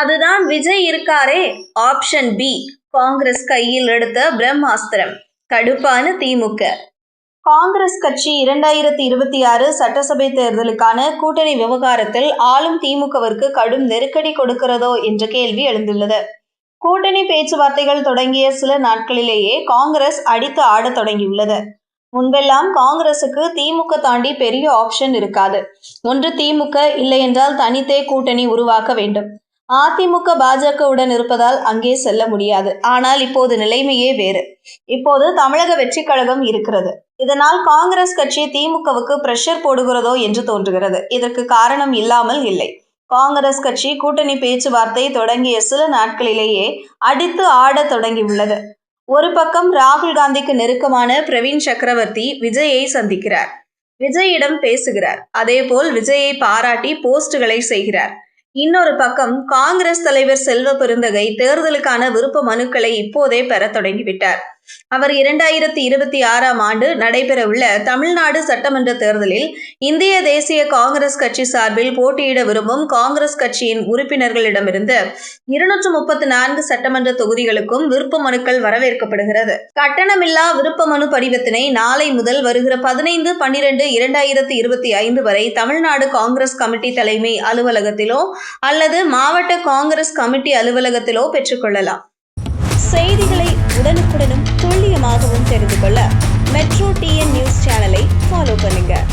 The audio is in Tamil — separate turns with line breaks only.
அதுதான் விஜய் இருக்காரே. ஆப்ஷன் பி காங்கிரஸ் கையில் எடுத்த பிரம்மாஸ்திரம். கடுப்பான திமுக. காங்கிரஸ் கட்சி இரண்டாயிரத்தி இருபத்தி ஆறு சட்டசபை தேர்தலுக்கான கூட்டணி விவகாரத்தில் ஆளும் திமுகவிற்கு கடும் நெருக்கடி கொடுக்கிறதோ என்ற கேள்வி எழுந்துள்ளது. கூட்டணி பேச்சுவார்த்தைகள் தொடங்கிய சில நாட்களிலேயே காங்கிரஸ் அடித்து ஆடத் தொடங்கியுள்ளது. முன்பெல்லாம் காங்கிரசுக்கு திமுக தாண்டி பெரிய ஆப்ஷன் இருக்காது. ஒன்று திமுக இல்லை என்றால் தனித்தே கூட்டணி உருவாக்க வேண்டும். அதிமுக பாஜகவுடன் இருப்பதால் அங்கே செல்ல முடியாது. ஆனால் இப்போது நிலைமையே வேறு. இப்போது தமிழக வெற்றி கழகம் இருக்கிறது. இதனால் காங்கிரஸ் கட்சி திமுகவுக்கு பிரஷர் போடுகிறதோ என்று தோன்றுகிறது. இதற்கு காரணம் இல்லாமல் இல்லை. காங்கிரஸ் கட்சி கூட்டணி பேச்சுவார்த்தை தொடங்கிய சில நாட்களிலேயே அடித்து ஆடத் தொடங்கியுள்ளது. ஒரு பக்கம் ராகுல் காந்திக்கு நெருக்கமான பிரவீன் சக்கரவர்த்தி விஜயை சந்திக்கிறார். விஜயிடம் பேசுகிறார். அதேபோல் விஜயை பாராட்டி போஸ்டுகளை செய்கிறார். இன்னொரு பக்கம் காங்கிரஸ் தலைவர் செல்வ பெருந்தகை தேர்தலுக்கான விருப்ப மனுக்களை இப்போதே பெறத் தொடங்கிவிட்டார். அவர் இரண்டாயிரத்தி இருபத்தி ஆறாம் ஆண்டு நடைபெறவுள்ள தமிழ்நாடு சட்டமன்ற தேர்தலில் இந்திய தேசிய காங்கிரஸ் கட்சி சார்பில் போட்டியிட விரும்பும் காங்கிரஸ் கட்சியின் உறுப்பினர்களிடமிருந்து இருநூற்று முப்பத்தி நான்கு சட்டமன்ற தொகுதிகளுக்கும் விருப்ப மனுக்கள் வரவேற்கப்படுகிறது. கட்டணமில்லா விருப்ப மனு படிவத்தினை நாளை முதல் வருகிற பதினைந்து பன்னிரண்டு இரண்டாயிரத்தி இருபத்தி ஐந்து வரை தமிழ்நாடு காங்கிரஸ் கமிட்டி தலைமை அலுவலகத்திலோ அல்லது மாவட்ட காங்கிரஸ் கமிட்டி அலுவலகத்திலோ பெற்றுக்கொள்ளலாம் செய்திகளை உடனுக்குடனும் துல்லியமாகவும் தெரிந்து கொள்ள மெட்ரோ டிஎன் நியூஸ் சேனலை ஃபாலோ பண்ணுங்கள்